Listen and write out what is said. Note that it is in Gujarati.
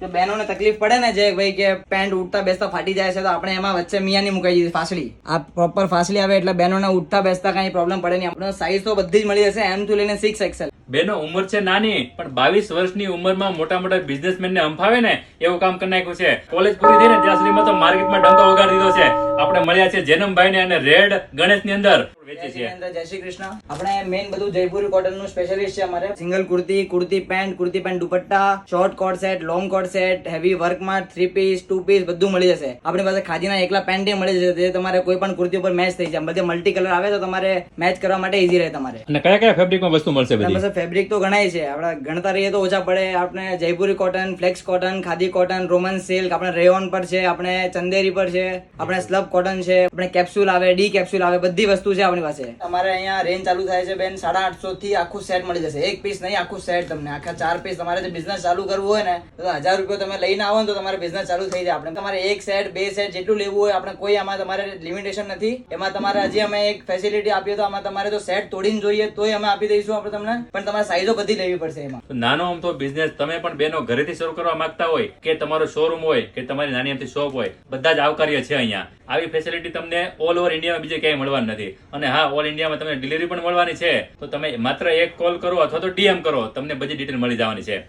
તો બહેનોને તકલીફ પડે ને જે ભાઈ કે પેન્ટ ઉઠતા બેસતા ફાટી જાય છે, તો આપણે એમાં વચ્ચે મિયાની મુકાઈ દીધી ફાસલી આ પ્રોપર ફાસલી આવે એટલે બહેનોને ઉઠતા બેસતા કઈ પ્રોબ્લેમ પડે નહીં. આપણે સાઈઝ તો બધી જ મળી જશે, એમ થી લઈને સિક્સ એક્સેલ બેનો ઉંમર છે નાની, પણ બાવીસ વર્ષની ઉંમરમાં મોટા મોટા બિઝનેસમેન ને અંફાવે ને, એવું કામ કરી નાખ્યું છે. કોલેજ પૂરી થઈ ત્યાં સુધીમાં તો માર્કેટમાં ડંકો વગાડી દીધો છે. આપણે મળ્યા છે જેનમભાઈ ને અને રેડ ગણેશની અંદર. વેચે છે. જય શ્રી કૃષ્ણ. આપણે મેઇન બધું જયપુરી કોટનનું સ્પેશિયલિસ્ટ છે અમારે. Single kurti kurti pant kurti pant dupatta short coat set long coat set heavy વર્કમાં three piece two piece બધું મળી જશે. આપણી પાસે ખાદીના એકલા પેન્ટ મળી જશે. જે તમારે કોઈ પણ કુર્તી ઉપર મેચ થઈ જાય. બધે મલ્ટી કલર આવે તો તમારે મેચ કરવા માટે ઈઝી રહે તમારે. અને કયા કયા ફેબ્રિકમાં વસ્તુ મળશે બધી? પાસે ફેબ્રિક તો ઘણાય છે. આપણે ગણતા રહીએ તો ઓછા પડે. આપણે Jaipuri cotton flax cotton khadi cotton roman silk આપણે રેયોન પર છે આપણે ચંદેરી પર છે આપણે સ્લબ કોટન છે આપણે કેપ્સ્યુલ આવે ડી કેપ્સ્યુલ આવે બધી વસ્તુ છે આપણી પાસે. અમારે અહીંયા રેન્જ ચાલુ થાય છે બેન સાડા આઠસો થી આખું સેટ મળી જશે. એક પીસ નહીં આખું સેટ તમને. આખા ચાર પીસ તમારે જે બિઝનેસ ચાલુ કરવું હોય ને તો હજાર રૂપિયા તમે લઈને આવો ને તો તમારે બિઝનેસ ચાલુ થઈ જાય. આપણે તમારે એક સેટ બે સેટ જેટલું લેવું હોય આપણે કોઈ આમાં તમારે લિમિટેશન નથી. એમાં તમારે હજી અમે એક ફેસિલિટી આપીએ તો આમાં તમારે તો સેટ તોડીને જોઈએ તોય અમે આપી દઈશું આપણે તમને. પણ તમારે સાઈઝો બધી લેવી પડશે એમાં. તો આમ તો બિઝનેસ તમે પણ બેનો ઘરેથી શરૂ કરવા માંગતા હોય કે તમારો શોરૂમ હોય કે તમારી નાની અમથી શોપ હોય બધા જ આવકાર્ય છે અહીંયા. આવી ફેસિલિટી તમને ઓલ ઓવર ઇન્ડિયામાં બીજે ક્યાંય મળવાની નથી. અને હા ઓલ ઇન્ડિયામાં તમને ડિલિવરી પણ મળવાની છે. તો તમે માત્ર એક કોલ કરો અથવા તો ડીએમ કરો. તમને બધી ડિટેલ મળી જવાની છે.